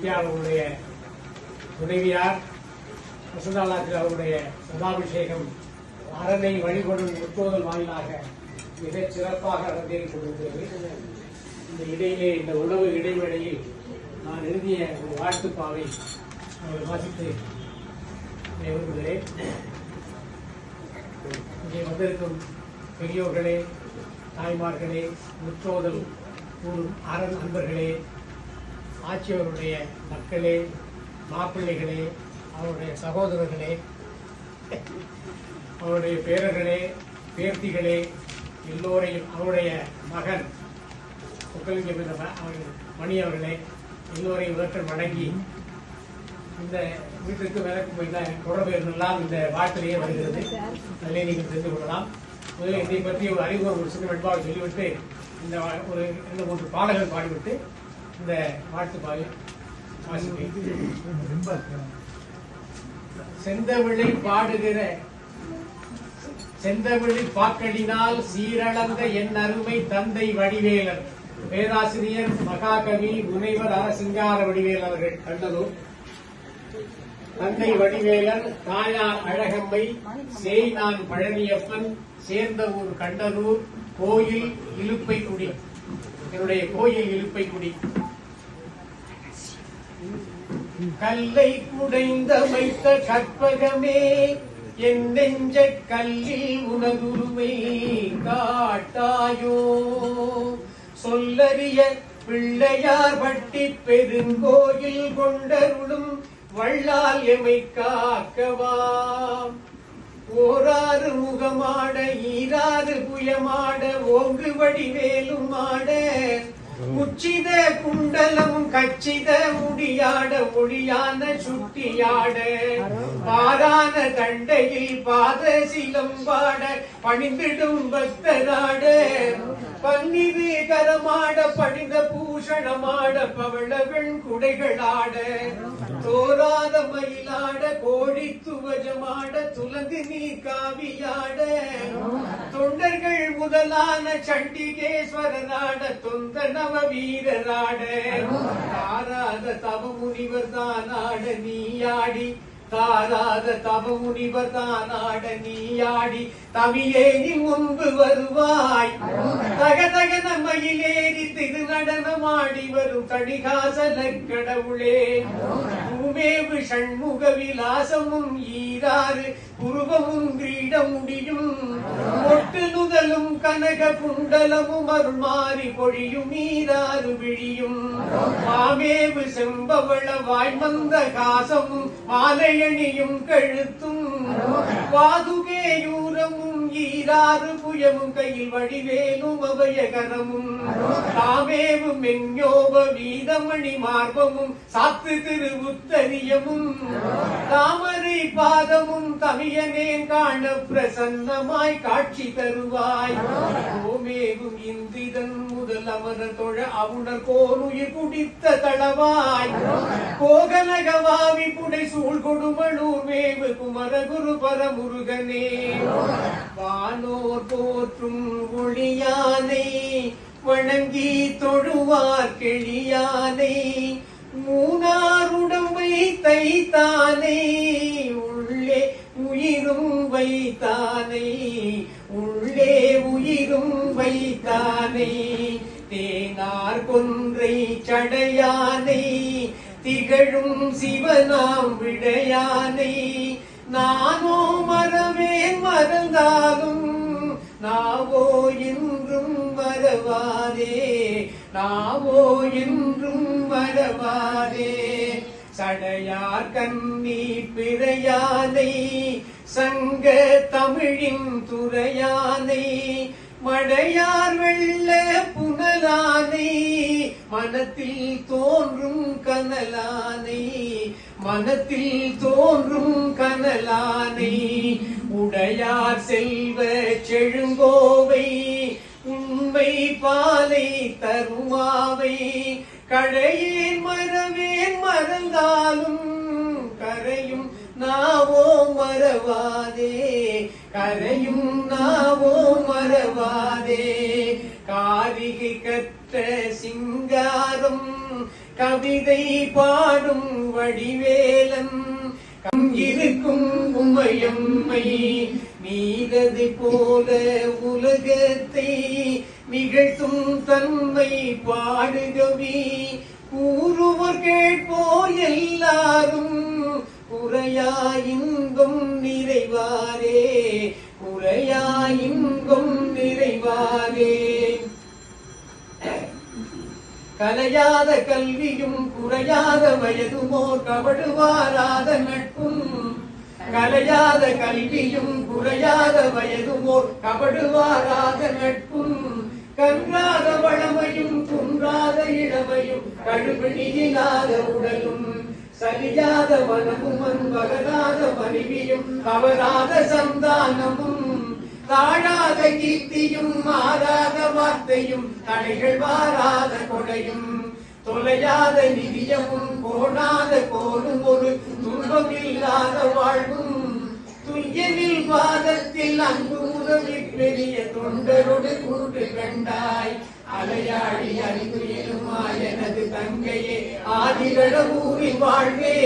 இந்தியாவுடைய துணைவியார் வசந்தாலாத்தில் அவருடைய சதாபிஷேகம் அரணை வழிபடும் முற்றோதல் வாயிலாக மிகச் சிறப்பாக நடந்தேறிக் கொண்டிருக்கிறது. இந்த இடையிலே இந்த உணவு இடைவேளையில் நான் எழுதிய ஒரு வாழ்த்துப்பாவை அவர் வாசித்து விரும்புகிறேன். இங்கே வந்திருக்கும் பெரியோர்களே தாய்மார்களே முற்றோதல் கூறும் அரண் அன்பர்களே ஆட்சியவருடைய மக்களே மாப்பிள்ளைகளே அவருடைய சகோதரர்களே அவருடைய பேரர்களே பேர்த்திகளே எல்லோரையும் அவருடைய மகன் சொக்கலிங்கம் மணி அவர்களே எல்லோரையும் இவற்றை வணங்கி இந்த வீட்டிற்கு விளக்கும் என்ன தொடர்பு என்றெல்லாம் இந்த வாழ்த்திலேயே வருகிறது. அதிலே நீங்கள் தெரிந்து கொள்ளலாம். முதலில் இதை பற்றி ஒரு அறிவு ஒரு சின்ன வெண்பாவை சொல்லிவிட்டு இந்த ஒரு இரண்டு மூன்று பாடல்கள் பாடிவிட்டு இந்த பாட்டு பாடி செந்தமிழை பாடுகிற செந்தமிழில் பாக்கடினால் சீரழந்த என் அருமை தந்தை வடிவேலன். பேராசிரியர் மகாகவி முனைவர் அர சிங்கார வடிவேல் அவர்கள் கண்டதும் தந்தை வடிவேலன் தாயார் அழகம்மை சேய்நான் பழனியப்பன் சேர்ந்த ஊர் கண்டனூர் கோயில் இழுப்பைக்குடி என்னுடைய கோயில் இழுப்பைக்குடி கல்லை குடைந்தமைத்த கற்பகமே என் நெஞ்ச கல்லில் உனதுருமை காட்டாயோ. சொல்லறிய பிள்ளையார் பட்டி பெருங்கோயில் கொண்டருளும் வள்ளால் எமை காக்கவாம் ஓராறு முகமாட ஈராறு புயமாட ஓங்கு வடிவேலும் ஆட உச்சித குண்டலமும் கச்சித முடியாட ஒளியான சுட்டியாட. பாதான தண்டையில் பாத சிலம்பாட பணிந்திடும் பக்தராட. பன்னிரு கரமாட படிந்த பூஷணமாட பவளவெண் குடைகளாட தோராத மயிலாட கோழி துவஜமாட துலந்து நீ காவியாட. தொண்டர்கள் முதலான சண்டிகேஸ்வரனாட தொந்த நவ வீரராட தாராத தவ முனிவர் தானாட நீயாடி தாராத தவ முனிவர் தானாட நீயாடி தமியே நீ முன்பு வருவாய். தக தக நம்மையிலேறி திரு நடனமாடி வரும் தடிகாசல கடவுளே. பூமேவு ஷண்முக விலாசமும் ஈராறு புருவமும் கிரீட முடியும் ஒட்டு நுதலும் கனக குண்டலமும் அருள்மாறி பொழியும் நீராறு விழியும். மாமேவு செம்பவள வாய்மந்த காசமும் மாலையணியும் கழுத்தும். வாதுகேயூரமும் ஈராறு புயமும் கையில் வடிவேலும் அபயகரமும். தாமேவும் மென்யோப வீதமணி மார்பமும் சாத்து திரு உத்தரியமும். தாமரை பாதமும் தமியனேன் காண பிரசன்னமாய் காட்சி தருவாய். ஓமேவும் இந்திதன் முதல் தொழ அவுணர் கோனுயிர் குடித்த தளவாய். கோகலகவாவி புடை சூழ் கொடுமளூர் மேவு குமரகுரு பரமுருகனே. வானோர் போற்றும் ஒளியானை வணங்கி தொழுவார் கெளியானை மூனார் உடம்பை தைத்தானே உள்ளே உயிரும் வைத்தானே. உள்ளே உயிரும் வைத்தானே. தேனார் கொன்றை சடையானை திகழும் சிவனாம் விடையானை. நானோ மறவேன் மறந்தாலும் நாவோ என்றும் வரவாதே நாவோ என்றும் வரவாதே சடையார் கண்ணி பிறையானை சங்க தமிழின் துறையானை மடையார் வெள்ள பூ கனலானை மனத்தில் தோன்றும் கனலானை மனத்தில் தோன்றும் கனலானை உடையார் செல்வ செழுங்கோவை உண்மை பாலை தருமாவை கடையேன் மரவேன் மறந்தாலும் கரையும் நாவோ மறவாதே கரையும் நாவோ மறவாதே. காரிகை கற்ற சிங்காரம் கவிதை பாடும் வடிவேலன். இருக்கும் உமையம்மை நீரது போல உலகத்தை நிகழ்த்தும் தன்மை பாடுகவி. கூறுவர் கேட்போர் எல்லாரும் குறையா நிறைவாரே. குறையா கலையாத கல்வியும் குறையாத வயதுமோ கவடுவாராத நட்பும். கலையாத கல்வியும் குறையாத வயதுமோ கபடுவாராத நட்பும். கன்றாத வளமையும் குன்றாத இளமையும் கழுவினியில்லாத உடலும். சரியாத வனமும் வகராத மனைவியும் அவராத சந்தானமும். தாழாத கீர்த்தியும் மாறாத வார்த்தையும் தடைகள் வாராத கொடையும் தொலையாத நிதியமும் கோணாத கோலும் ஒரு துன்பம் இல்லாத வாழ்வும் துய்யனில் வாதத்தில் அன்பு உதவி பெரிய தொண்டரோடு கூட்டு கண்டாய் அலையாடி அறிவுயலுமா எனது தங்கையே ஆதிகள ஊரில் வாழ்வே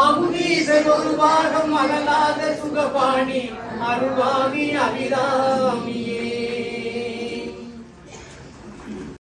அமுதீசன் ஒரு பாகம் அகலாத சுகபாணி அருள்வாமி அபிராமி.